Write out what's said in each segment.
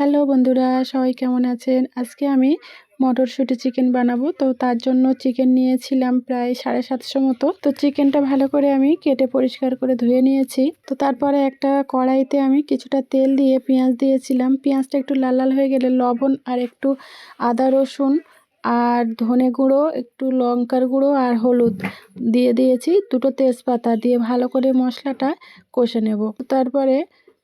Hello বন্ধুরা, সবাই কেমন আছেন? আজকে আমি মটরশুঁটি চিকেন বানাবো। তো তার জন্য চিকেন নিয়েছিলাম প্রায় সাড়ে সাতশো মতো। তো চিকেনটা ভালো করে আমি কেটে পরিষ্কার করে ধুয়ে নিয়েছি। তো তারপরে একটা কড়াইতে আমি কিছুটা তেল দিয়ে পেঁয়াজ দিয়েছিলাম। পেঁয়াজটা একটু লাল লাল হয়ে গেলে লবণ আর একটু আদা রসুন আর ধনে গুঁড়ো, একটু লঙ্কার গুঁড়ো আর হলুদ দিয়ে দিয়েছি। দুটো তেজপাতা দিয়ে ভালো করে মশলাটা কষে নেব। তারপরে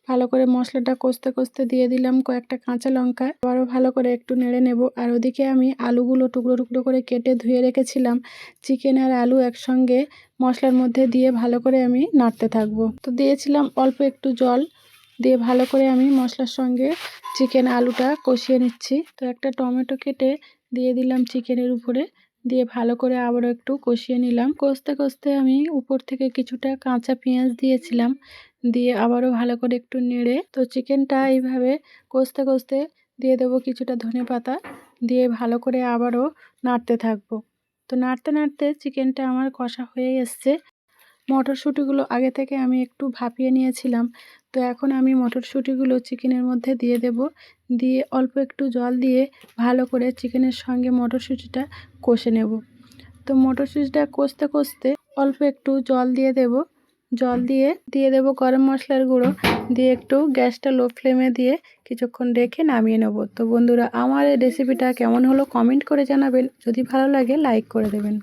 ভালো করে মশলাটা কষতে কষতে দিয়ে দিলাম কয়েকটা কাঁচা লঙ্কা। আবারও ভালো করে একটু নেড়ে নেব। আর ওদিকে আমি আলুগুলো টুকরো টুকরো করে কেটে ধুয়ে রেখেছিলাম। চিকেন আর আলু একসঙ্গে মশলার মধ্যে দিয়ে ভালো করে আমি নাড়তে থাকব। তো দিয়েছিলাম অল্প একটু জল। দিয়ে ভালো করে আমি মশলার সঙ্গে চিকেন আলুটা কষিয়ে নিচ্ছি। তো একটা টমেটো কেটে দিয়ে দিলাম চিকেনের উপরে। দিয়ে ভালো করে আবারও একটু কষিয়ে নিলাম। কষতে কষতে আমি উপর থেকে কিছুটা কাঁচা পেঁয়াজ দিয়েছিলাম। দিয়ে আবারও ভালো করে একটু নেড়ে, তো চিকেনটা এইভাবে কষতে কষতে দিয়ে দেবো কিছুটা ধনে পাতা, দিয়ে ভালো করে আবারও নাড়তে থাকব। তো নাড়তে নাড়তে চিকেনটা আমার কষা হয়ে এসছে। মটরশুঁটিগুলো আগে থেকে আমি একটু ভাপিয়ে নিয়েছিলাম, তো এখন আমি মটরশুঁটিগুলো চিকেনের মধ্যে দিয়ে দেব, দিয়ে অল্প একটু জল দিয়ে ভালো করে চিকেনের সঙ্গে মটরশুঁটিটা কষে নেব। তো মটরশুঁটিটা কষতে কষতে অল্প একটু জল দিয়ে দেব জল দিয়ে দিয়ে দেবো গরম মশলার গুঁড়ো। দিয়ে একটু গ্যাসটা লো ফ্লেমে দিয়ে কিছুক্ষণ রেখে নামিয়ে নেব। তো বন্ধুরা, আমার এই রেসিপিটা কেমন হলো কমেন্ট করে জানাবেন। যদি ভালো লাগে লাইক করে দেবেন।